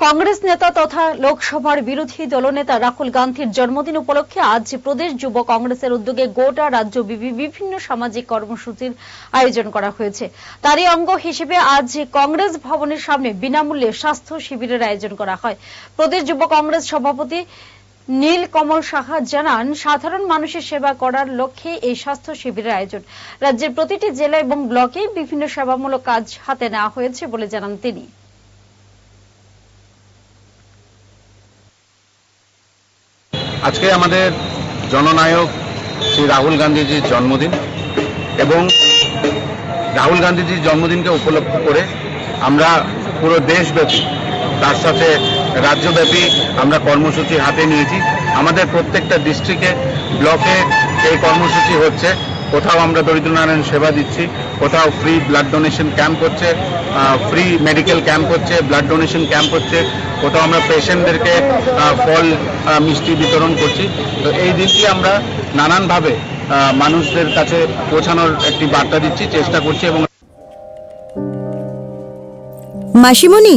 কংগ্রেস নেতা তথা লোকসভার বিরোধী দলনেতা রাহুল গান্ধীর জন্মদিন উপলক্ষে আজ প্রদেশ যুব কংগ্রেসের উদ্যোগে গোটা রাজ্য বিভিন্ন সামাজিক কর্মসূচির আয়োজন করা হয়েছে। তারই অঙ্গ হিসেবে আজ কংগ্রেস ভবনের সামনে বিনামূল্যে স্বাস্থ্য শিবিরের আয়োজন করা হয়। প্রদেশ যুব কংগ্রেস সভাপতি নীল কমল সাহা জানান, সাধারণ মানুষের সেবা করার লক্ষ্যে এই স্বাস্থ্য শিবিরের আয়োজন। রাজ্যের প্রতিটি জেলা এবং ব্লকে বিভিন্ন সেবামূলক কাজ হাতে নেওয়া হয়েছে বলে জানান তিনি। আজকে আমাদের জননায়ক শ্রী রাহুল গান্ধীজির জন্মদিন এবং রাহুল গান্ধীজির জন্মদিনকে উপলক্ষ করে আমরা পুরো দেশব্যাপী, তার সাথে রাজ্যব্যাপী আমরা কর্মসূচি হাতে নিয়েছি। আমাদের প্রত্যেকটা ডিস্ট্রিক্টে ব্লকে এই কর্মসূচি হচ্ছে। কোথাও আমরা দরিদ্র নারায়ণ সেবা দিচ্ছি, কোথাও ফ্রি ব্লাড ডোনেশন ক্যাম্প হচ্ছে ফ্রি মেডিকেল ক্যাম্প হচ্ছে ব্লাড ডোনেশন ক্যাম্প হচ্ছে, কোথাও আমরা পেশেন্টদেরকে ফল মিষ্টি বিতরণ করছি। তো এই দিনটি আমরা নানানভাবে মানুষদের কাছে পৌঁছানোর একটি বার্তা দিচ্ছি, চেষ্টা করছি এবং মাসিমণি